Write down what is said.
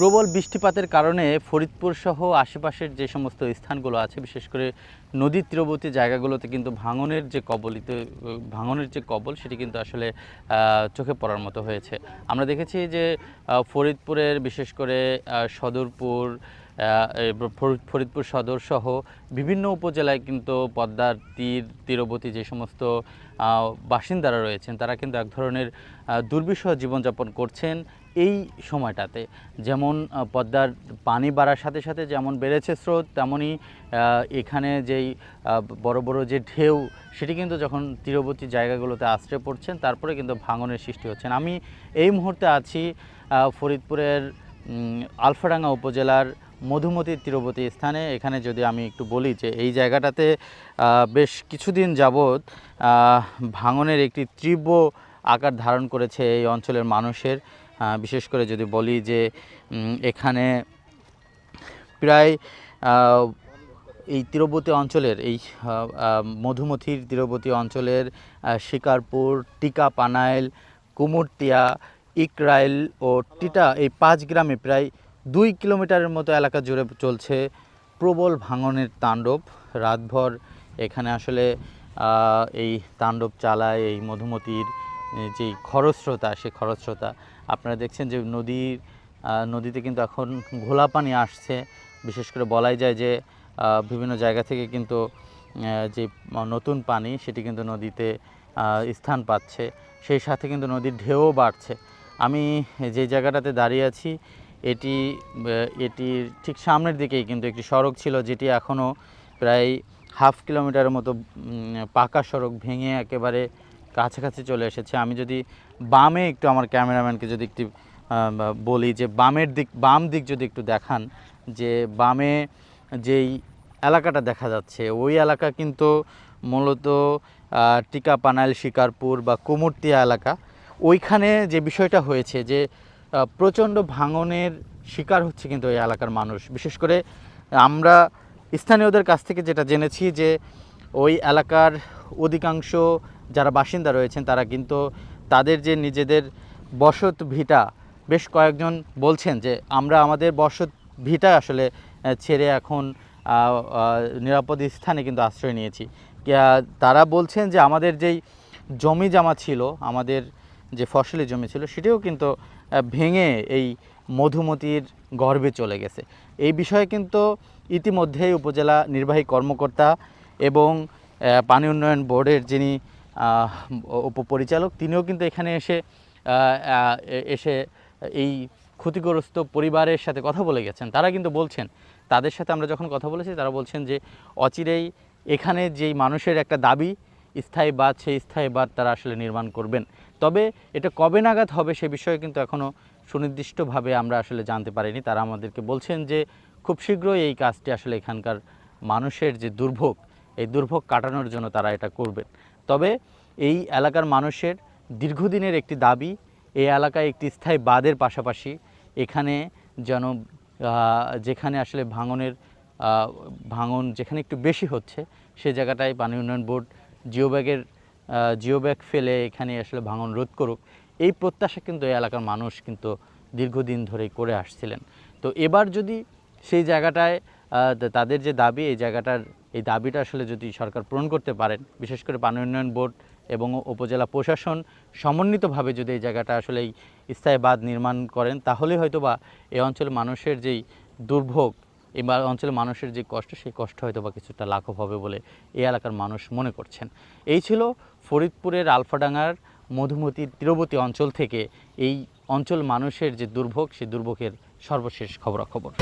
প্রবল বৃষ্টিপাতের কারণে ফরিদপুর সহ আশেপাশের যে সমস্ত স্থানগুলো আছে, বিশেষ করে নদীর তীরবর্তী জায়গাগুলোতে কিন্তু ভাঙনের যে কবলিত, ভাঙনের যে কবল, সেটি কিন্তু আসলে চোখে পড়ার মতো হয়েছে। আমরা দেখেছি যে ফরিদপুরের বিশেষ করে সদরপুর ফরিদপুর সদর সহ বিভিন্ন উপজেলায় কিন্তু পদ্মার তীর, তীরবর্তী যে সমস্ত বাসিন্দারা রয়েছেন, তারা কিন্তু এক ধরনের দুর্বিষহ জীবনযাপন করছেন। এই সময়টাতে। যেমন পদ্মার পানি বাড়ার সাথে সাথে যেমন বেড়েছে স্রোত তেমনই এখানে যেই বড় বড় যে ঢেউ, সেটি কিন্তু যখন তীরবর্তী জায়গাগুলোতে আশ্রয় পড়ছেন, তারপরে কিন্তু ভাঙনের সৃষ্টি হচ্ছেন। আমি এই মুহূর্তে আছি ফরিদপুরের আলফাডাঙ্গা উপজেলার মধুমতির তীরবর্তী স্থানে। এখানে যদি আমি একটু বলি যে, এই জায়গাটাতে বেশ কিছুদিন যাবৎ ভাঙনের একটি তীব্র আকার ধারণ করেছে এই অঞ্চলের মানুষের। বিশেষ করে যদি বলি যে এখানে প্রায় এই তীরবর্তী অঞ্চলের, এই মধুমতির তীরবর্তী অঞ্চলের শিকারপুর, টিকা পানাইল, কুমুরটিয়া, ইকরাইল ও টিটা এই পাঁচ গ্রামে প্রায় দুই কিলোমিটারের মতো এলাকা জুড়ে চলছে প্রবল ভাঙনের তাণ্ডব। রাতভর এখানে আসলে এই তাণ্ডব চালায় এই মধুমতির যে খরস্রোতা সেই খরস্রোতা আপনারা দেখছেন যে নদীর নদীতে কিন্তু এখন ঘোলা পানি আসছে। বিশেষ করে বলাই যায় যে বিভিন্ন জায়গা থেকে কিন্তু যে নতুন পানি, সেটি কিন্তু নদীতে স্থান পাচ্ছে। সেই সাথে কিন্তু নদীর ঢেউও বাড়ছে। আমি যে জায়গাটাতে দাঁড়িয়ে আছি, এটি এটির ঠিক সামনের দিকেই কিন্তু একটি সড়ক ছিল, যেটি এখনও প্রায় হাফ কিলোমিটারের মতো পাকা সড়ক ভেঙে একেবারে কাছাকাছি চলে এসেছে। আমি যদি বামে একটু আমার ক্যামেরাম্যানকে যদি একটু বলি যে বামের দিক, বাম দিক যদি একটু দেখান, যে বামে যেই এলাকাটা দেখা যাচ্ছে, ওই এলাকা কিন্তু মূলত টিকা পানাইল, শিকারপুর বা কুমুরতিয়া এলাকা। ওইখানে যে বিষয়টা হয়েছে যে প্রচণ্ড ভাঙনের শিকার হচ্ছে কিন্তু ওই এলাকার মানুষ। বিশেষ করে আমরা স্থানীয়দের কাছ থেকে যেটা জেনেছি যে, ওই এলাকার অধিকাংশ যারা বাসিন্দা রয়েছেন, তারা কিন্তু তাদের যে নিজেদের বসত ভিটা, বেশ কয়েকজন বলছেন যে আমরা আমাদের বসত ভিটা আসলে ছেড়ে এখন নিরাপদ স্থানে কিন্তু আশ্রয় নিয়েছি। তারা বলছেন যে আমাদের যেই জমি জামা ছিল, আমাদের যে ফসলি জমি ছিল, সেটিও কিন্তু ভেঙে এই মধুমতির গর্বে চলে গেছে। এই বিষয়ে কিন্তু ইতিমধ্যেই উপজেলা নির্বাহী কর্মকর্তা এবং পানি উন্নয়ন বোর্ডের যিনি উপপরিচালক। তিনিও কিন্তু এখানে এসে এসে এই ক্ষতিগ্রস্ত পরিবারের সাথে কথা বলে গেছেন। তারা কিন্তু বলছেন, তাদের সাথে আমরা যখন কথা বলেছি, তারা বলছেন যে অচিরেই এখানে যেই মানুষের একটা দাবি, স্থায়ী বাঁধ, সেই স্থায়ী বাঁধ তারা আসলে নির্মাণ করবেন। তবে এটা কবে নাগাদ হবে সে বিষয়ে কিন্তু এখনও সুনির্দিষ্টভাবে আমরা আসলে জানতে পারিনি। তারা আমাদেরকে বলছেন যে খুব শীঘ্রই এই কাজটি আসলে এখানকার মানুষের যে দুর্ভোগ, এই দুর্ভোগ কাটানোর জন্য তারা এটা করবেন। তবে এই এলাকার মানুষের দীর্ঘদিনের একটি দাবি, এই এলাকায় একটি স্থায়ী বাঁধের পাশাপাশি এখানে যেন যেখানে আসলে ভাঙনের ভাঙন যেখানে একটু বেশি হচ্ছে, সে জায়গাটায় পানি উন্নয়ন বোর্ড জিও ব্যাগের জিও ব্যাগ ফেলে এখানে আসলে ভাঙন রোধ করুক। এই প্রত্যাশা কিন্তু এই এলাকার মানুষ কিন্তু দীর্ঘদিন ধরেই করে আসছিলেন। তো এবার যদি সেই জায়গাটায় তাদের যে দাবি, এই জায়গাটার এই দাবিটা আসলে যদি সরকার পূরণ করতে পারেন, বিশেষ করে পানি উন্নয়ন বোর্ড এবং উপজেলা প্রশাসন সমন্বিতভাবে যদি এই জায়গাটা আসলে এই স্থায়ী বাঁধ নির্মাণ করেন তাহলে হয়তো বা এই অঞ্চলের মানুষের যেই দুর্ভোগ এই অঞ্চলের মানুষের যে কষ্ট, সেই কষ্ট হয়তো বা কিছুটা লাঘব হবে বলে এই এলাকার মানুষ মনে করছেন। এই ছিল ফরিদপুরের আলফাডাঙ্গার মধুমতির তীরবর্তী অঞ্চল থেকে এই অঞ্চল মানুষের যে দুর্ভোগ, সেই দুর্ভোগের সর্বশেষ খবরাখবর।